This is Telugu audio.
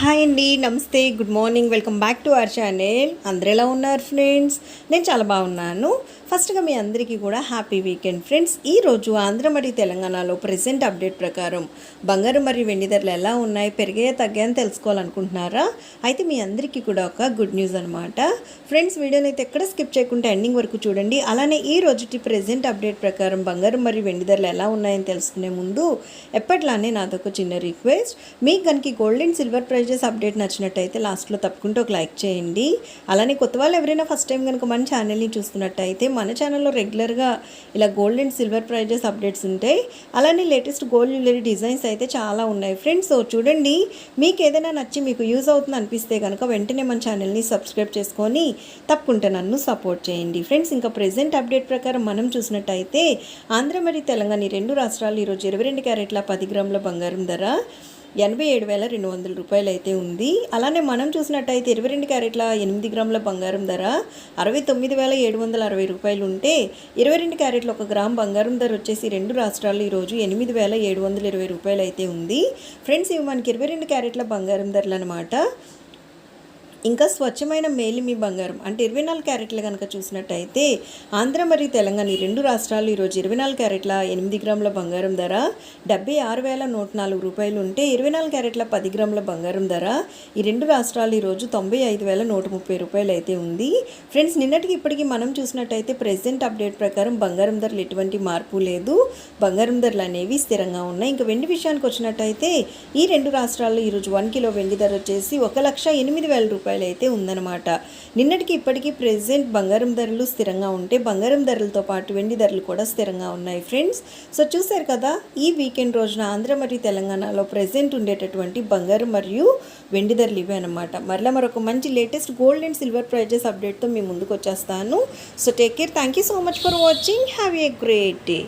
హాయ్ అండి నమస్తే good morning welcome back to our channel. అందరు ఎలా ఉన్నారు ఫ్రెండ్స్? నేను చాలా బాగున్నాను. ఫస్ట్గా మీ అందరికీ కూడా హ్యాపీ వీకెండ్ ఫ్రెండ్స్. ఈరోజు ఆంధ్ర మరియు తెలంగాణలో ప్రెసెంట్ అప్డేట్ ప్రకారం బంగారం మరియు వెండి ధరలు ఎలా ఉన్నాయి పెరిగాయా తగ్గాయని తెలుసుకోవాలనుకుంటున్నారా? అయితే మీ అందరికీ కూడా ఒక గుడ్ న్యూస్ అనమాట ఫ్రెండ్స్ వీడియోని అయితే ఎక్కడ స్కిప్ చేయకుండా ఎండింగ్ వరకు చూడండి. అలానే ఈ రోజుటి ప్రజెంట్ అప్డేట్ ప్రకారం బంగారం మరియు వెండి ధరలు ఎలా ఉన్నాయని తెలుసుకునే ముందు ఎప్పట్లానే నాదొక చిన్న రిక్వెస్ట్. మీకు కనుక gold and silver prices update నచ్చినట్టయితే లాస్ట్లో తప్పకుండా ఒక లైక్ చేయండి. అలానే కొత్త వాళ్ళు ఎవరైనా ఫస్ట్ టైం కనుక మన ఛానల్ని చూస్తున్నట్టయితే మన ఛానల్లో రెగ్యులర్గా ఇలా gold and silver prices updates ఉంటాయి. అలానే లేటెస్ట్ గోల్డ్ జ్యువెలరీ డిజైన్స్ అయితే చాలా ఉన్నాయి. ఫ్రెండ్స్ సో చూడండి మీకు ఏదైనా నచ్చి మీకు యూజ్ అవుతుంది అనిపిస్తే కనుక వెంటనే మన ఛానల్ని సబ్స్క్రైబ్ చేసుకొని తప్పకుండా నన్ను సపోర్ట్ చేయండి. ఫ్రెండ్స్ ఇంకా ప్రజెంట్ అప్డేట్ ప్రకారం మనం చూసినట్టయితే ఆంధ్ర మరియు తెలంగాణ ఈ రెండు రాష్ట్రాలు ఈరోజు ఇరవై రెండు క్యారెట్ల పది గ్రాముల బంగారం ధర ఎనభై ఏడు వేల రెండు వందల రూపాయలు అయితే ఉంది. అలానే మనం చూసినట్టయితే ఇరవై రెండు క్యారెట్ల ఎనిమిది గ్రాముల బంగారం ధర అరవై తొమ్మిది వేల ఏడు వందల అరవై రూపాయలు ఉంటే ఇరవై రెండు క్యారెట్ల ఒక గ్రామ్ బంగారం ధర వచ్చేసి రెండు రాష్ట్రాల్లో ఈరోజు ఎనిమిది వేల ఏడు వందల ఇరవై రూపాయలు అయితే ఉంది. ఫ్రెండ్స్ ఇవి మనకి ఇరవై రెండు క్యారెట్ల బంగారం ధరలు అనమాట ఇంకా స్వచ్ఛమైన మేలిమి బంగారం. అంటే ఇరవై నాలుగు క్యారెట్లు కనుక చూసినట్టయితే ఆంధ్ర మరియు తెలంగాణ ఈ రెండు రాష్ట్రాలు ఈరోజు ఇరవై నాలుగు క్యారెట్ల ఎనిమిది గ్రాముల బంగారం ధర డెబ్బై ఆరు వేల నూట నాలుగు రూపాయలు ఉంటే ఇరవై నాలుగు క్యారెట్ల పది గ్రాముల బంగారం ధర ఈ రెండు రాష్ట్రాలు ఈరోజు తొంభై ఐదు వేల నూట ముప్పై రూపాయలు అయితే ఉంది. ఫ్రెండ్స్ నిన్నటికి ఇప్పటికి మనం చూసినట్టయితే ప్రెసెంట్ అప్డేట్ ప్రకారం బంగారం ధరలు ఎటువంటి మార్పు లేదు. బంగారం ధరలు అనేవి స్థిరంగా ఉన్నాయి. ఇంకా వెండి విషయానికి వచ్చినట్టయితే ఈ రెండు రాష్ట్రాల్లో ఈరోజు వన్ కిలో వెండి ధర వచ్చేసి ఒక లక్ష ఎనిమిది వేల రూపాయలు రూపాయలు అయితే ఉందన్నమాట. నిన్నటికి ఇప్పటికీ ప్రెసెంట్ బంగారం ధరలు స్థిరంగా ఉంటే బంగారం ధరలతో పాటు వెండి ధరలు కూడా స్థిరంగా ఉన్నాయి ఫ్రెండ్స్. సో చూశారు కదా ఈ వీకెండ్ రోజున ఆంధ్ర మరియు తెలంగాణలో ప్రెసెంట్ ఉండేటటువంటి బంగారం మరియు వెండి ధరలు ఇవే అనమాట మరలా మరొక మంచి latest gold and silver prices అప్డేట్తో మీ ముందుకు వచ్చేస్తాను. So take care thank you so much for watching have a great day